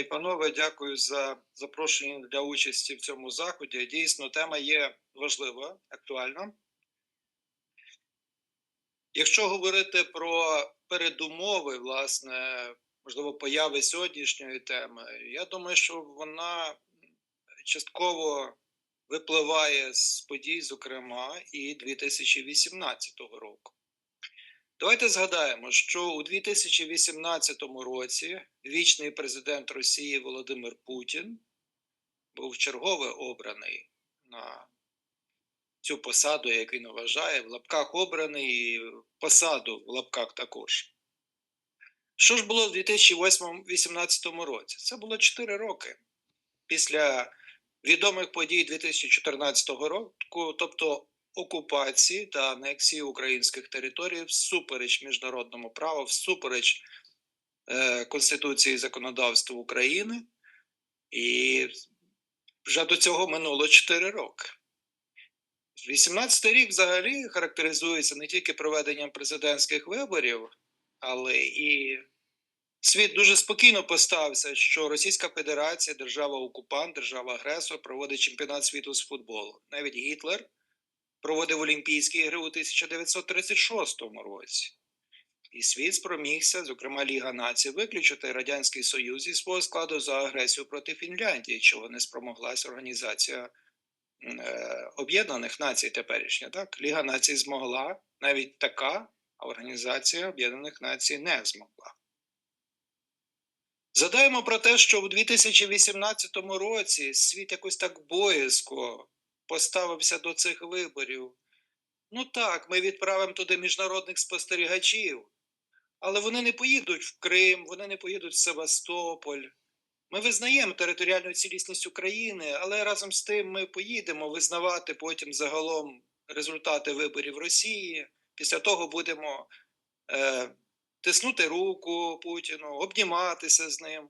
і панове, дякую за запрошення для участі в цьому заході. Дійсно, тема є важлива, актуальна. Якщо говорити про передумови, власне, можливо, появи сьогоднішньої теми, я думаю, що вона частково випливає з подій, зокрема, і 2018 року. Давайте згадаємо, що у 2018 році вічний президент Росії Володимир Путін був чергове обраний на цю посаду, як він вважає, в лапках обраний і посаду в лапках також. Що ж було в 2018 році? Це було 4 роки після відомих подій 2014 року, тобто окупації та анексії українських територій всупереч міжнародному праву, всупереч е, Конституції і законодавству України, і вже до цього минуло 4 роки. 18 рік взагалі характеризується не тільки проведенням президентських виборів, але і світ дуже спокійно поставився, що Російська Федерація, держава-окупант, держава-агресор проводить чемпіонат світу з футболу. Навіть Гітлер проводив Олімпійські ігри у 1936 році. І світ спромігся, зокрема Ліга націй, виключити Радянський Союз із свого складу за агресію проти Фінляндії, чого не спромоглася Організація е, Об'єднаних Націй теперішня. Так? Ліга націй змогла, навіть така, а Організація Об'єднаних Націй не змогла. Задаємо про те, що в 2018 році світ якось так боязко поставився до цих виборів. Ну так, ми відправимо туди міжнародних спостерігачів, але вони не поїдуть в Крим, вони не поїдуть в Севастополь. Ми визнаємо територіальну цілісність України, але разом з тим ми поїдемо визнавати потім загалом результати виборів Росії. Після того будемо е, тиснути руку Путіну, обніматися з ним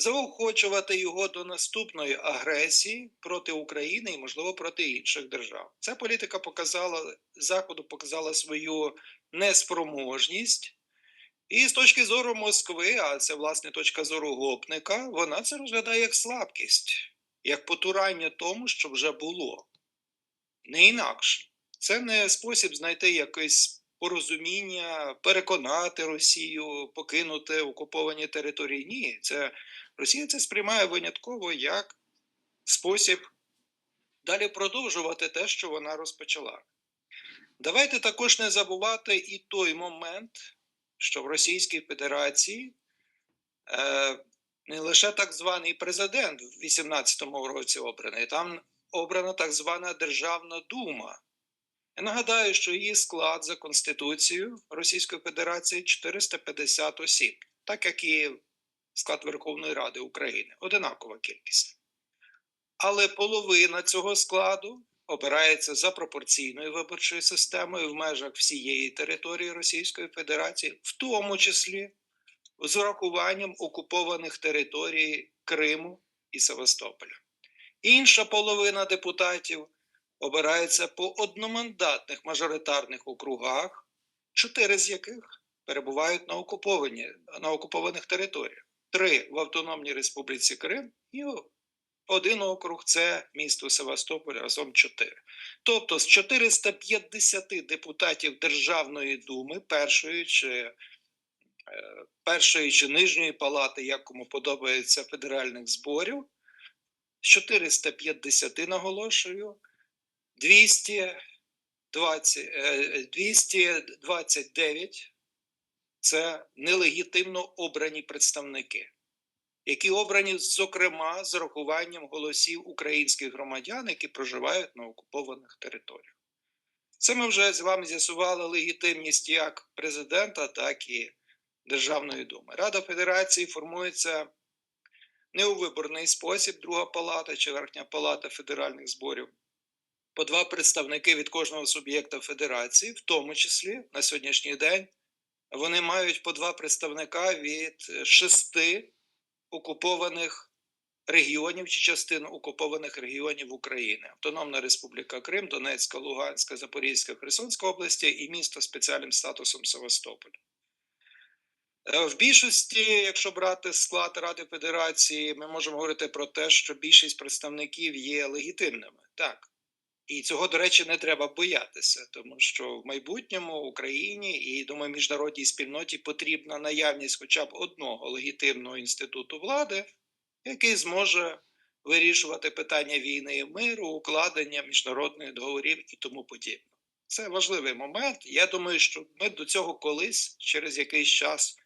заохочувати його до наступної агресії проти України і, можливо, проти інших держав. Ця політика показала Заходу, показала свою неспроможність. І з точки зору Москви, а це власне точка зору гопника, вона це розглядає як слабкість, як потурання тому, що вже було. Не інакше. Це не спосіб знайти якесь порозуміння, переконати Росію, покинути окуповані території. Ні, це Росія це сприймає винятково як спосіб далі продовжувати те, що вона розпочала. Давайте також не забувати і той момент, що в Російській Федерації е, не лише так званий президент в 2018 році обраний, там обрана так звана Державна Дума. Я нагадаю, що її склад за Конституцією Російської Федерації 450 осіб, так як і склад Верховної Ради України одинакова кількість. Але половина цього складу обирається за пропорційною виборчою системою в межах всієї території Російської Федерації, в тому числі з урахуванням окупованих територій Криму і Севастополя. Інша половина депутатів обирається по одномандатних мажоритарних округах, чотири з яких перебувають на, на окупованих територіях три в Автономній Республіці Крим і один округ це місто Севастополь, разом чотири. Тобто з 450 депутатів Державної думи, першої чи е, першої чи нижньої палати, як кому подобається федеральних зборів, з 450 наголошую, 220, 229 це нелегітимно обрані представники, які обрані, зокрема, з рахуванням голосів українських громадян, які проживають на окупованих територіях. Це ми вже з вами з'ясували легітимність як президента, так і Державної думи. Рада Федерації формується не у виборний спосіб, друга палата чи верхня палата федеральних зборів. По два представники від кожного суб'єкта федерації, в тому числі на сьогоднішній день вони мають по два представника від е, шести окупованих регіонів чи частин окупованих регіонів України: Автономна Республіка Крим, Донецька, Луганська, Запорізька, Херсонська області і місто спеціальним статусом Севастополь. Е, В більшості, якщо брати склад Ради Федерації, ми можемо говорити про те, що більшість представників є легітимними. Так. І цього, до речі, не треба боятися, тому що в майбутньому Україні і думаю, міжнародній спільноті потрібна наявність хоча б одного легітимного інституту влади, який зможе вирішувати питання війни і миру, укладення міжнародних договорів і тому подібне. Це важливий момент. Я думаю, що ми до цього колись через якийсь час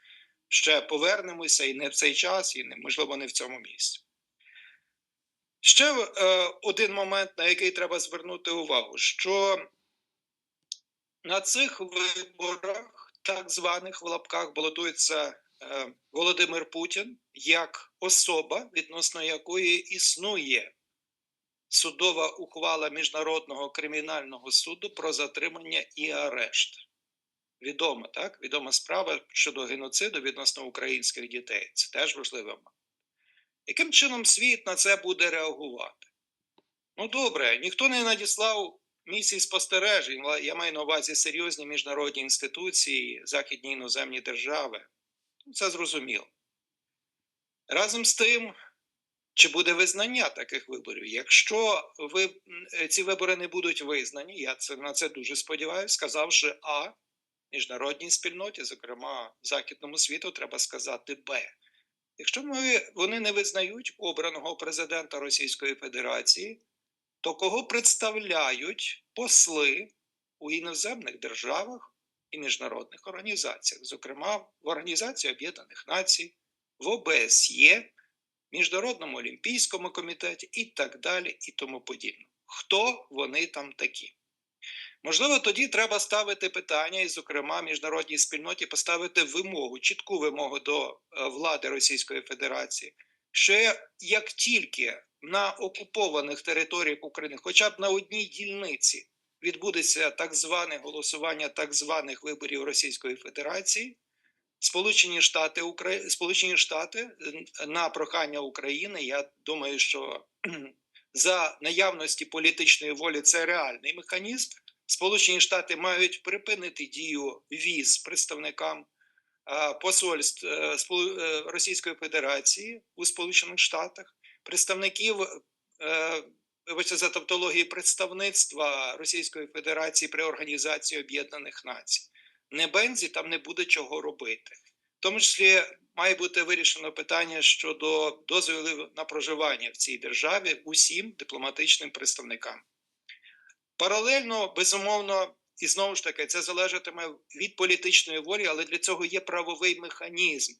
ще повернемося, і не в цей час, і не можливо не в цьому місці. Ще е, один момент, на який треба звернути увагу, що на цих виборах, так званих в лапках, балотується е, Володимир Путін як особа, відносно якої існує судова ухвала Міжнародного кримінального суду про затримання і арешт. Відома, так? Відома справа щодо геноциду відносно українських дітей. Це теж важливий момент. Яким чином світ на це буде реагувати? Ну, добре, ніхто не надіслав місії спостережень. Я маю на увазі серйозні міжнародні інституції, західні іноземні держави. Ну, Це зрозуміло. Разом з тим, чи буде визнання таких виборів? Якщо ви, ці вибори не будуть визнані, я це, на це дуже сподіваюся, сказавши А, міжнародній спільноті, зокрема Західному світу, треба сказати Б. Якщо ми, вони не визнають обраного президента Російської Федерації, то кого представляють посли у іноземних державах і міжнародних організаціях, зокрема в Організації Об'єднаних Націй, в ОБСЄ, Міжнародному олімпійському комітеті і так далі, і тому подібне. Хто вони там такі? Можливо, тоді треба ставити питання, і, зокрема, міжнародній спільноті поставити вимогу, чітку вимогу до е, влади Російської Федерації, що як тільки на окупованих територіях України, хоча б на одній дільниці, відбудеться так зване голосування так званих виборів Російської Федерації, Сполучені Штати Украї... Сполучені Штати на прохання України, я думаю, що за наявності політичної волі це реальний механізм. Сполучені Штати мають припинити дію віз представникам посольств е, е, Російської Федерації у Сполучених Штатах, представників е, вибачте за тавтології представництва Російської Федерації при Організації Об'єднаних Націй. Не бензі там не буде чого робити. В тому числі має бути вирішено питання щодо дозволів на проживання в цій державі усім дипломатичним представникам. Паралельно, безумовно, і знову ж таки, це залежатиме від політичної волі, але для цього є правовий механізм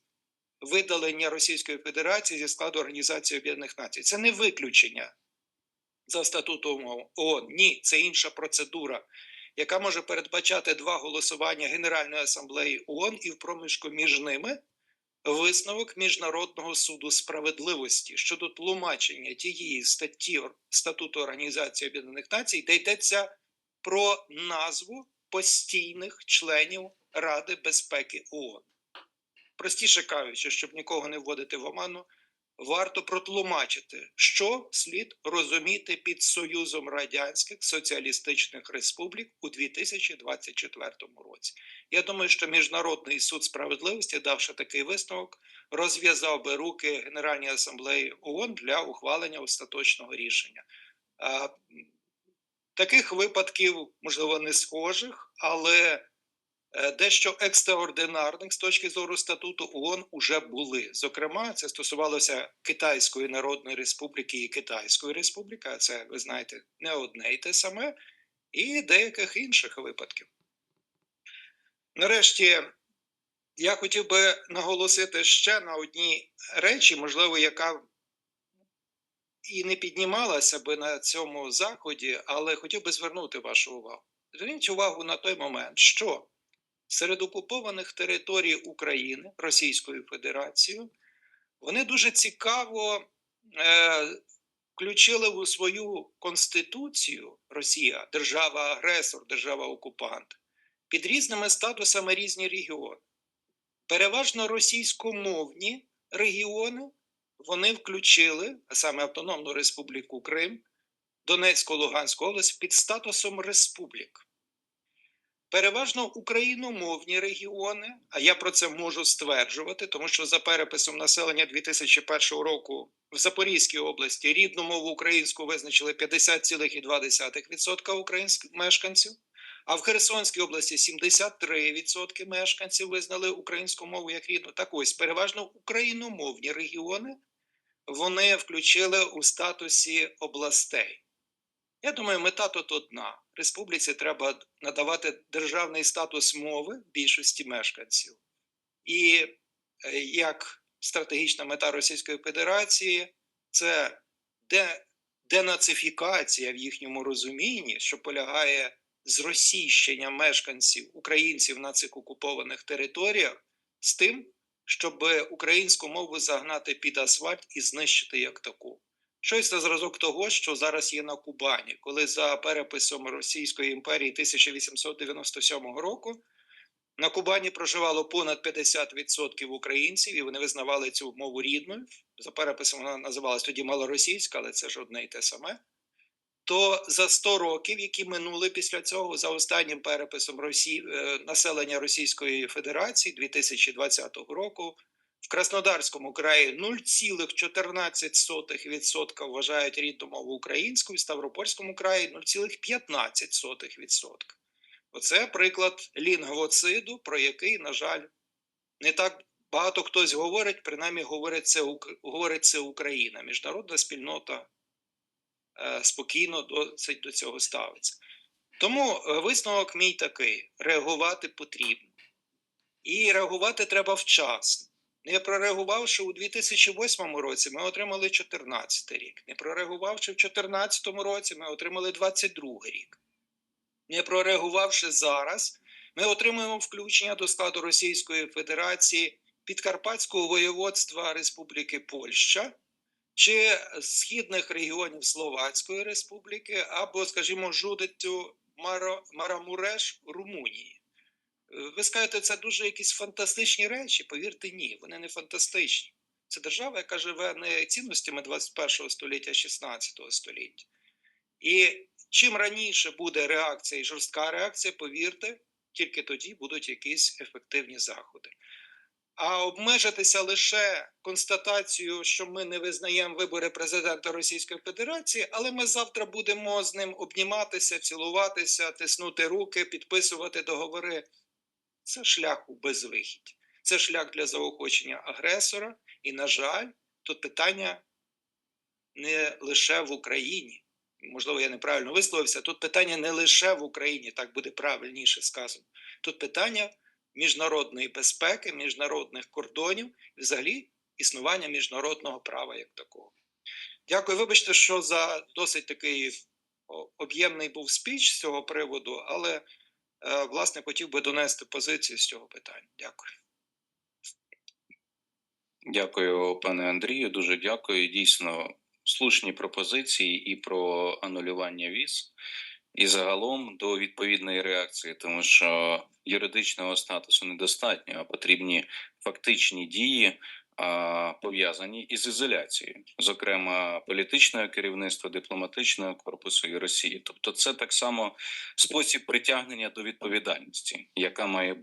видалення Російської Федерації зі складу Організації Об'єднаних Націй. Це не виключення за статутом ООН. Ні, це інша процедура, яка може передбачати два голосування Генеральної асамблеї ООН і в проміжку між ними. Висновок Міжнародного суду справедливості щодо тлумачення тієї статті статуту Організації Об'єднаних Націй, де йдеться про назву постійних членів Ради безпеки ООН. Простіше кажучи, щоб нікого не вводити в оману, варто протлумачити, що слід розуміти під Союзом Радянських Соціалістичних Республік у 2024 році. Я думаю, що Міжнародний суд справедливості, давши такий висновок, розв'язав би руки Генеральній асамблеї ООН для ухвалення остаточного рішення. Таких випадків, можливо, не схожих, але дещо екстраординарних з точки зору статуту ООН уже були. Зокрема, це стосувалося Китайської Народної Республіки і Китайської Республіки, а це, ви знаєте, не одне і те саме, і деяких інших випадків. Нарешті я хотів би наголосити ще на одній речі, можливо, яка і не піднімалася би на цьому заході, але хотів би звернути вашу увагу. Зверніть увагу на той момент, що серед окупованих територій України Російською Федерацією вони дуже цікаво е, включили у свою конституцію Росія, держава-агресор, держава-окупант, під різними статусами різні регіони. Переважно російськомовні регіони вони включили, а саме Автономну Республіку Крим, Донецьку Луганську область під статусом республік. Переважно україномовні регіони, а я про це можу стверджувати, тому що за переписом населення 2001 року в Запорізькій області рідну мову українську визначили 50,2% українських мешканців, а в Херсонській області 73% мешканців визнали українську мову як рідну. Так ось переважно україномовні регіони вони включили у статусі областей. Я думаю, мета тут одна. Республіці треба надавати державний статус мови більшості мешканців. І е, як стратегічна мета Російської Федерації це де, денацифікація в їхньому розумінні, що полягає зросійщення мешканців українців на цих окупованих територіях з тим, щоб українську мову загнати під асфальт і знищити як таку. Щось на зразок того, що зараз є на Кубані, коли за переписом Російської імперії 1897 року на Кубані проживало понад 50% українців, і вони визнавали цю мову рідною. За переписом вона називалась тоді малоросійська, але це ж одне й те саме. То за 100 років, які минули після цього, за останнім переписом Росії, е, населення Російської Федерації 2020 року, в Краснодарському краї 0,14% вважають рідну мову українською, в Ставропольському краї 0,15%. Оце приклад лінгвоциду, про який, на жаль, не так багато хтось говорить, принаймні говорить це, говорить це Україна. Міжнародна спільнота е, спокійно досить до цього ставиться. Тому е, висновок мій такий: реагувати потрібно. І реагувати треба вчасно. Не прореагувавши у 2008 році, ми отримали 2014 рік. Не прореагувавши в 2014 році, ми отримали 2022 рік. Не прореагувавши зараз, ми отримуємо включення до складу Російської Федерації Підкарпатського воєводства Республіки Польща чи східних регіонів Словацької Республіки або, скажімо, Маро- Марамуреш Румунії. Ви скажете, це дуже якісь фантастичні речі. Повірте, ні, вони не фантастичні. Це держава, яка живе не цінностями 21 століття, а 16 століття. І чим раніше буде реакція і жорстка реакція, повірте, тільки тоді будуть якісь ефективні заходи. А обмежитися лише констатацією, що ми не визнаємо вибори президента Російської Федерації, але ми завтра будемо з ним обніматися, цілуватися, тиснути руки, підписувати договори. Це шлях у безвихідь. Це шлях для заохочення агресора. І, на жаль, тут питання не лише в Україні. Можливо, я неправильно висловився. Тут питання не лише в Україні, так буде правильніше сказано. Тут питання міжнародної безпеки, міжнародних кордонів, взагалі існування міжнародного права як такого. Дякую. Вибачте, що за досить такий об'ємний був спіч з цього приводу, але власне хотів би донести позицію з цього питання. Дякую. Дякую, пане Андрію. Дуже дякую. Дійсно, слушні пропозиції і про анулювання віз, і загалом до відповідної реакції, тому що юридичного статусу недостатньо, а потрібні фактичні дії. Пов'язані із ізоляцією, зокрема політичного керівництва, дипломатичного корпусу і Росії. Тобто, це так само спосіб притягнення до відповідальності, яка має бути.